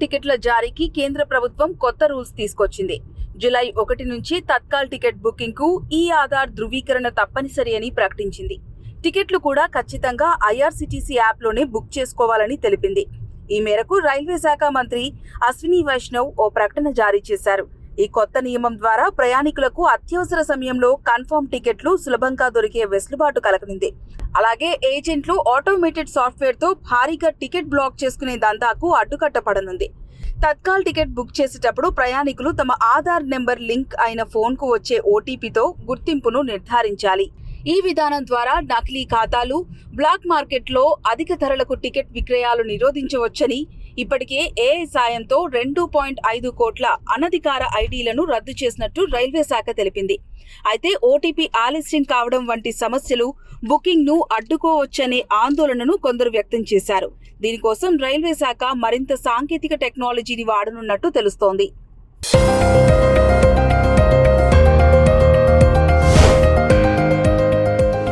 టికెట్ల జారీకి కేంద్ర ప్రభుత్వం కొత్త రూల్స్ తీసుకొచ్చింది. జులై ఒకటి నుంచి తత్కాల్ టికెట్ బుకింగ్కు ఈ ఆధార్ ధృవీకరణ తప్పనిసరి అని ప్రకటించింది. టికెట్లు కూడా ఖచ్చితంగా ఐఆర్సిటీసీ యాప్లోనే బుక్ చేసుకోవాలని తెలిపింది. ఈ మేరకు రైల్వే శాఖ మంత్రి అశ్విని వైష్ణవ్ ఓ ప్రకటన జారీ చేశారు. ఈ కొత్త నియమం ద్వారా ప్రయాణికులకు అత్యవసర సమయంలో కన్ఫర్మ్ టికెట్లు సులభంగా దొరికే వెసులుబాటు కలగనుంది. అలాగే ఏజెంట్లు ఆటోమేటెడ్ సాఫ్ట్వేర్తో భారీగా టికెట్ బ్లాక్ చేసుకునే దందాకు అడ్డుకట్టపడనుంది తత్కాల్ టికెట్ బుక్ చేసేటప్పుడు ప్రయాణికులు తమ ఆధార్ నెంబర్ లింక్ అయిన ఫోన్కు వచ్చే ఓటీపీతో గుర్తింపును నిర్ధారించాలి. ఈ విధానం ద్వారా నకిలీ ఖాతాలు బ్లాక్ మార్కెట్లో అధిక ధరలకు టికెట్ విక్రయాలు నిరోధించవచ్చని ఇప్పటికే ఏఐ సాయంతో రెండు పాయింట్ ఐదు కోట్ల అనధికార ఐడీలను రద్దు చేసినట్టు రైల్వే శాఖ తెలిపింది. అయితే ఓటీపీ ఆలస్యం కావడం వంటి సమస్యలు బుకింగ్ను అడ్డుకోవచ్చనే ఆందోళనను కొందరు వ్యక్తం చేశారు. దీనికోసం రైల్వే శాఖ మరింత సాంకేతిక టెక్నాలజీని వాడనున్నట్టు తెలుస్తోంది.